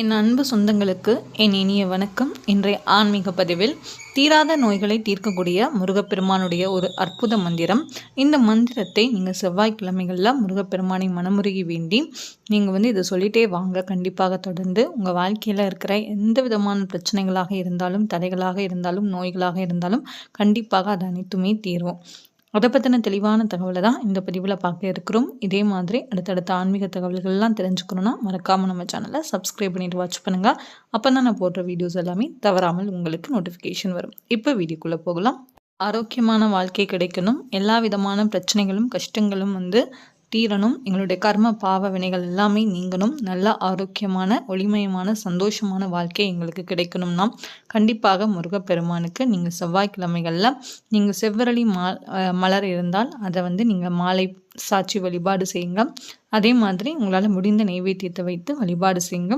என் அன்பு சொந்தங்களுக்கு என் இனிய வணக்கம். இன்றைய ஆன்மீக பதிவில் தீராத நோய்களை தீர்க்கக்கூடிய முருகப்பெருமானுடைய ஒரு அற்புத மந்திரம். இந்த மந்திரத்தை நீங்கள் செவ்வாய்க்கிழமைகளில் முருகப்பெருமானை மனமுருகி வேண்டி நீங்கள் வந்து இதை சொல்லிகிட்டே வாங்க. கண்டிப்பாக தொடர்ந்து உங்கள் வாழ்க்கையில் இருக்கிற எந்த விதமான பிரச்சனைகளாக இருந்தாலும் தடைகளாக இருந்தாலும் நோய்களாக இருந்தாலும் கண்டிப்பாக அது அனைத்துமே தீரும். அதை பற்றின தெளிவான தகவலை தான் இந்த பதிவில் பார்க்க இருக்கிறோம். இதே மாதிரி அடுத்தடுத்த ஆன்மீக தகவல்கள்லாம் தெரிஞ்சுக்கணுன்னா மறக்காமல் நம்ம சேனலை சப்ஸ்கிரைப் பண்ணிட்டு வாட்ச் பண்ணுங்கள் அப்போ தான் நான் போடுற வீடியோஸ் எல்லாமே தவறாமல் உங்களுக்கு நோட்டிஃபிகேஷன் வரும். இப்போ வீடியோக்குள்ளே போகலாம். ஆரோக்கியமான வாழ்க்கை கிடைக்கணும். எல்லா விதமான பிரச்சனைகளும் கஷ்டங்களும் வந்து தீரணும். எங்களுடைய கர்ம பாவ வினைகள் எல்லாமே நீங்கணும். நல்ல ஆரோக்கியமான ஒளிமயமான சந்தோஷமான வாழ்க்கை எங்களுக்கு கிடைக்கணும்னா கண்டிப்பாக முருகப்பெருமானுக்கு நீங்கள் செவ்வாய்க்கிழமைகளில் நீங்கள் செவ்வரளி மா மலர் இருந்தால் அதை வந்து நீங்கள் மாலை சாட்சி வழிபாடு செய்யுங்க. அதே மாதிரி உங்களால் முடிந்த நைவேத்தியத்தை வைத்து வழிபாடு செய்யுங்க.